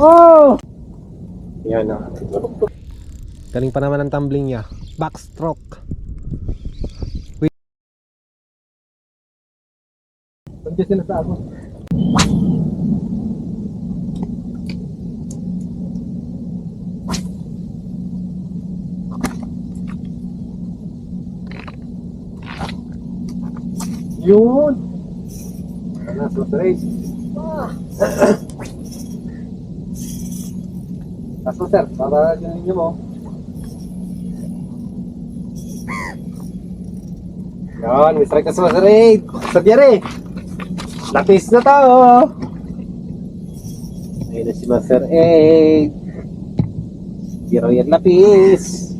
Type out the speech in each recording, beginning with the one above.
Oh! Yan na. Galing pa naman ang tumbling niya. Backstroke. Nandiyan sila sa ako. Yun! Ano, susunod. Kaso sir, para yung ninyo mo. Yan, may strike ka sa Maserate. Sa. Lapis na to. Ayun na si Master 8. Zero yan lapis.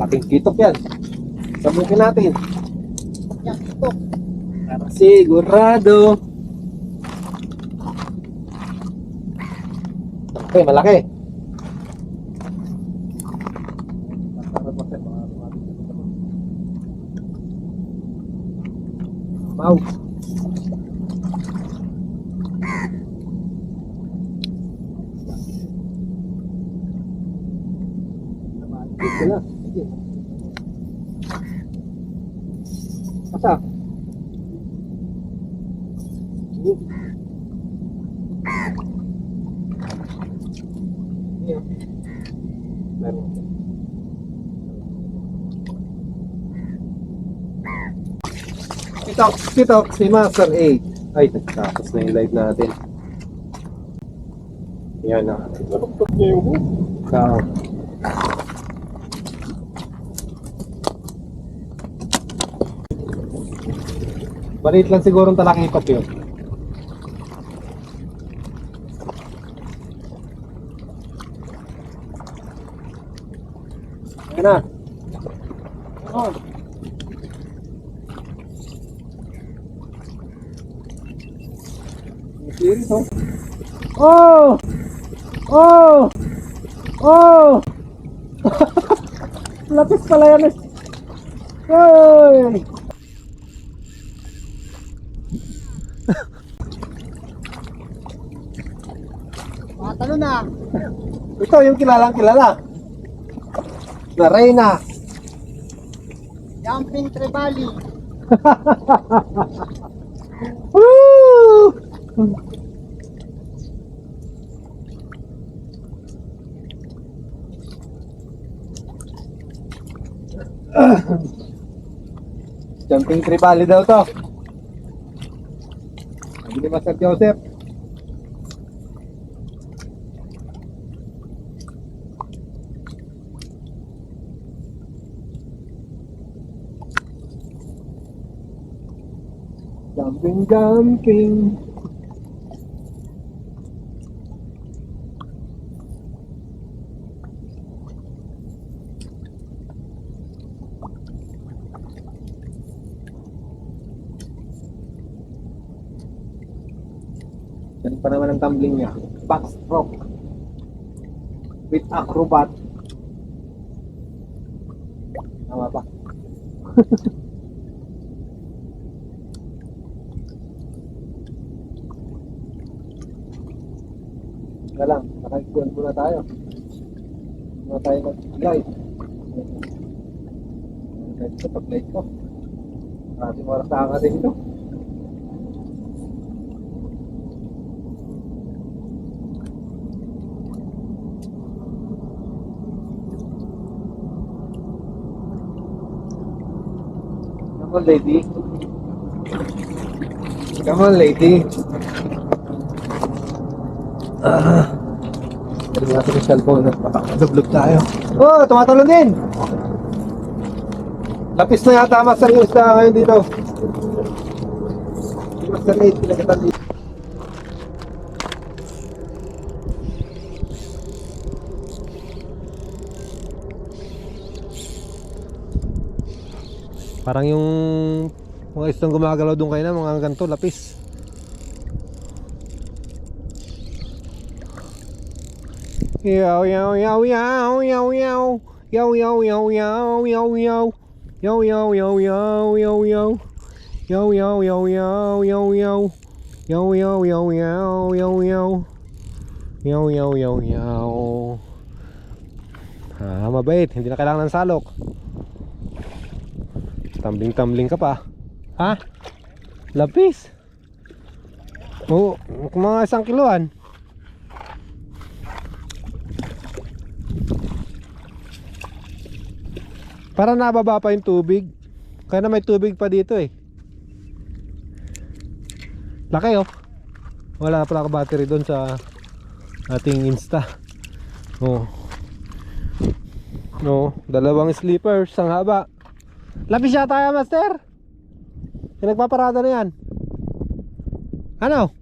Laking kitok yan. Sabukin natin. Para sigurado. Okay, malaki. Wow. Ito Sige. Meron. Ito, ito, si Master 8. Ay, tapos na yung live natin. Yan na. Tulog niya yung hook. Balit lang siguro ang talakipap yun. Ayan na. Oh. Series, oh. Oh! Oh! Oh! Lapis pala yan eh. Hoy! Matalo na. Ito yung kilalang kilala. Na Reyna. Jumping Trevally. Woo! Jumping tribali daw to. Sabi ni Master Joseph. Jumping, jumping. Yan pa naman ang tumbling niya. Backstroke. With acrobat. Tama ba? Teka lang, naka-explain muna tayo. Muna tayo mag-live. Live ko, pag-live ko. Maraming oras na ka din ito. Come on, lady. Come on, lady. Ah. Dali natin yung cellphone at makakasablog tayo. Oh, tumatalon din! Lapis na yata master yung isda ngayon dito. Master 8, pinagatan dito. Parang yung mga istong gumagalaw doon kayo na, mga ganito, lapis. Yaw, yaw, yaw, yaw, yaw, yaw. Yaw, yaw, yaw, yaw, yaw, yaw. Yaw, yaw, yaw, yaw, yaw, yaw. Yo yo yo yo yo yo. Yo yo yo yo yo yo. Yo yo yo yo. Ah, mabait. Hindi na kailangan ng salok. Tumbling-tumbling ka pa. Ha? Lapis. Oo, mga isang kiloan. Para nababa pa yung tubig. Kaya na may tubig pa dito eh. Laki oh. Wala pala ka battery doon sa ating Insta. Oh. No, dalawang sleepers ang haba. Lapis yata yan, master. Yung nagpaparada na yan. Ano?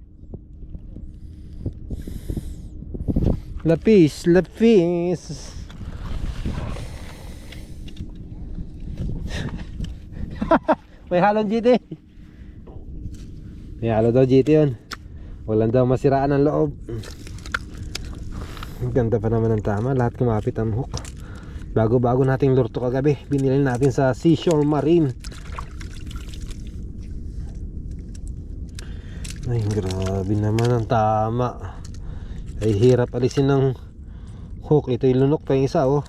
Lapis, lapis. May halong GT. May halo daw GT yun. Walang daw masiraan ang loob. Ang ganda pa naman ng tama. Lahat kumapit ang hook. Bago-bago nating lurto kagabi. Binili natin sa Seashore Marine. Ay, grabe naman ang tama. Ay, hirap alisin ng hook. Ito yung lunok pa yung isa, oh.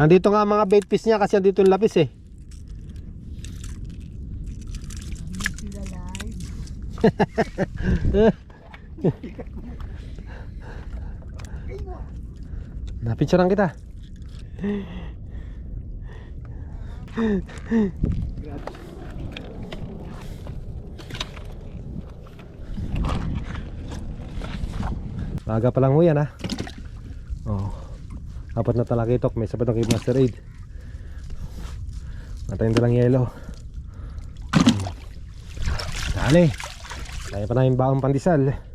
Andito nga mga bait fish niya kasi andito yung lapis eh. Napicturean kita. Maga pa lang ho yan ha. Apat na talakitok, may sapat ng kay Master Aid. Matayin lang yelo. Dali. Kaya pa namin baong pandesal.